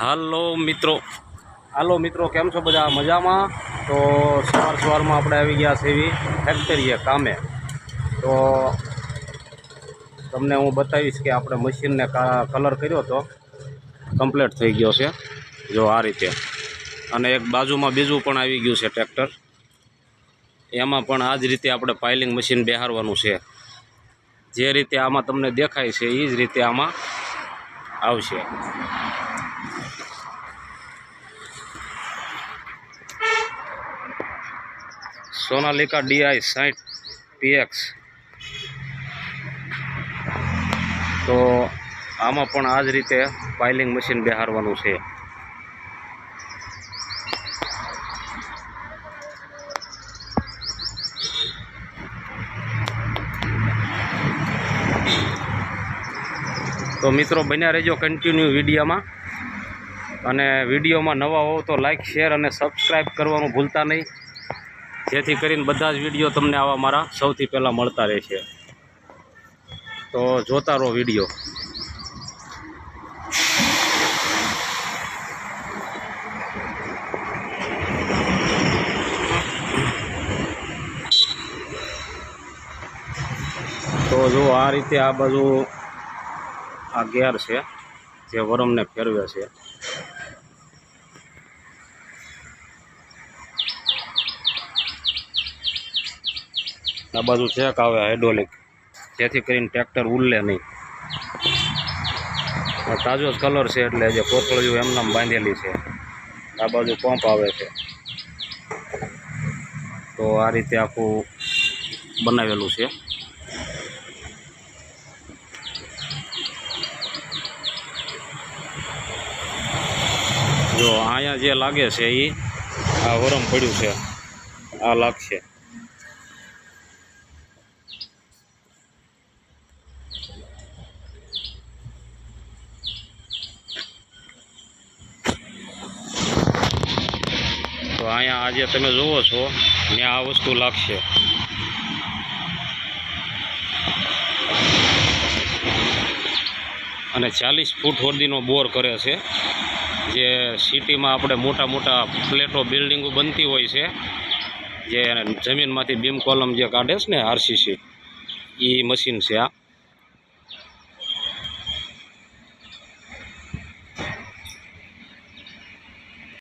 હાલો મિત્રો. હાલો મિત્રો, કેમ છો બધા? મજામાં? તો સવાર સવારમાં આપણે આવી ગયા છે એવી ફેક્ટરીએ કામે. તો તમને હું બતાવીશ કે આપણે મશીનને કલર કર્યો હતો કમ્પ્લીટ થઈ ગયો છે. જો આ રીતે. અને એક બાજુમાં બીજું પણ આવી ગયું છે ટ્રેક્ટર એમાં પણ આ જ રીતે આપણે પાઇલિંગ મશીન બેહારવાનું છે. જે રીતે આમાં તમને દેખાય છે એ જ રીતે આમાં આવશે. સોનાલિકા ડીઆઈ સાઠ પીએક્સ તો આમાં પણ આ જ રીતે પાઇલિંગ મશીન બેહારવાનું છે. તો મિત્રો બન્યા રહેજો કન્ટિન્યુ વિડીયોમાં. અને વિડીયોમાં નવા હોવ તો લાઇક શેર અને સબસ્ક્રાઈબ કરવાનું ભૂલતા નહીં. જેથી કરીને બધા જ વીડિયો તમને આવા મારા સૌથી પહેલાં મળતા રહેશે. તો જોતા રહો વીડિયો. તો જો આ રીતે આ બાજુ આ ગેર છે, જે વરમને ફેરવે છે. આ બાજુ ચેક આવે હાઇડ્રોલિક જેથી કરીને ટ્રેક્ટર ઉલ્લે નહીં. આ તાજો જ કલર છે એટલે જે કોથળીઓ એમનામ બાંધેલી છે. આ બાજુ પંપ આવે છે. તો આ રીતે આખું બનાવેલું છે. જો અહીંયા જે લાગે છે એ આ વરમ પડ્યું છે. આ લાગશે. અહીંયા આજે તમે જુઓ છો ત્યાં આ વસ્તુ લાગશે. અને ચાલીસ ફૂટ સુધીનો બોર કરે છે, જે સિટીમાં આપણે મોટા મોટા ફ્લેટો બિલ્ડિંગો બનતી હોય છે, જે જમીનમાંથી બીમ કોલમ જે કાઢે છે ને આરસીસી એ મશીન છે આ.